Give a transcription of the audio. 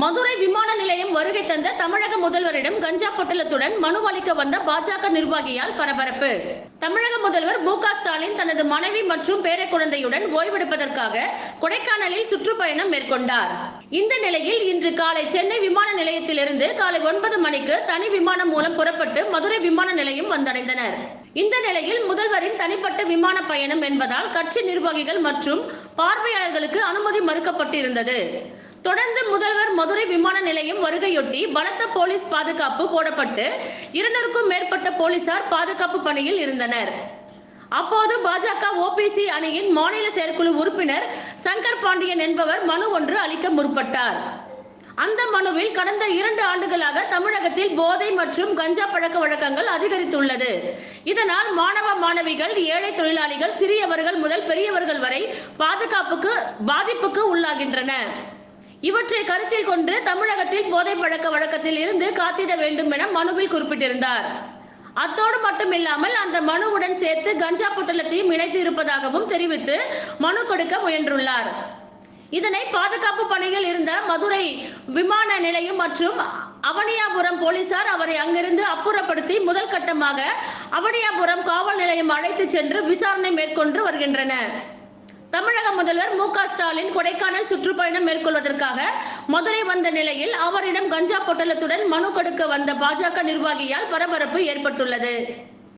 மதுரை விமான நிலையம் வருகை தந்த தமிழக முதல்வரிடம் கஞ்சா பொட்டலத்துடன் மனு அளிக்க வந்த பாஜக நிர்வாகியால் பரபரப்பு. தமிழக முதல்வர் மு ஸ்டாலின் தனது மனைவி மற்றும் பேர குழந்தையுடன் ஓய்வெடுப்பதற்காக கொடைக்கானலில் சுற்றுப்பயணம் மேற்கொண்டார். இந்த நிலையில் இன்று காலை சென்னை விமான நிலையத்திலிருந்து காலை ஒன்பது மணிக்கு தனி விமானம் மூலம் புறப்பட்டு மதுரை விமான நிலையம் வந்தடைந்தனர். இந்த நிலையில் முதல்வரின் தனிப்பட்ட விமான பயணம் என்பதால் கட்சி நிர்வாகிகள் மற்றும் பார்வையாளர்களுக்கு அனுமதி மறுக்கப்பட்டிருந்தது. தொடர்ந்து முதல்வர் மதுரை விமான நிலையம் வருகையொட்டி பலத்த போலீஸ் பாதுகாப்பு போடப்பட்டு இருநூறுக்கும் மேற்பட்ட போலீசார் பாதுகாப்பு பணியில் இருந்தனர். அப்போது பாஜக ஓபிசி அணியின் மாநில செயற்குழு உறுப்பினர் சங்கர் பாண்டியன் என்பவர் மனு ஒன்று அளிக்க முற்பட்டார். அந்த மனுவில் கடந்த இரண்டு ஆண்டுகளாக தமிழகத்தில் போதை மற்றும் கஞ்சா பழக்க வழக்கங்கள் அதிகரித்துள்ளது. இதனால் மாணவ மாணவிகள் ஏழை தொழிலாளிகள் சிறியவர்கள் முதல் பெரியவர்கள் வரை பாதுகாப்புக்கு பாதிப்புக்கு உள்ளாகின்றன இவற்றை கருத்தில் கொண்டு தமிழகத்தில் போதை பழக்க வழக்கத்தில் இருந்து காத்திட வேண்டும் என மனுவில் குறிப்பிட்டிருந்தார். அத்தோடு மட்டுமில்லாமல் அந்த மனுவுடன் சேர்த்து கஞ்சா பொட்டலத்தையும் இணைத்து இருப்பதாகவும் தெரிவித்து மனு கொடுக்க முயன்றுள்ளார். இதனை பாதுகாப்பு பணியில் இருந்த மதுரை விமான நிலையம் மற்றும் அவனியாபுரம் போலீசார் அவரை அங்கிருந்து அப்புறப்படுத்தி முதல் கட்டமாக அவனியாபுரம் காவல் நிலையம் அழைத்து சென்று விசாரணை மேற்கொண்டு வருகின்றனர். தமிழக முதல்வர் மு ஸ்டாலின் கொடைக்கானல் சுற்றுப்பயணம் மேற்கொள்வதற்காக மதுரை வந்த நிலையில் அவரிடம் கஞ்சா பொட்டலத்துடன் மனு கொடுக்க வந்த பாஜக நிர்வாகியால் பரபரப்பு ஏற்பட்டுள்ளது.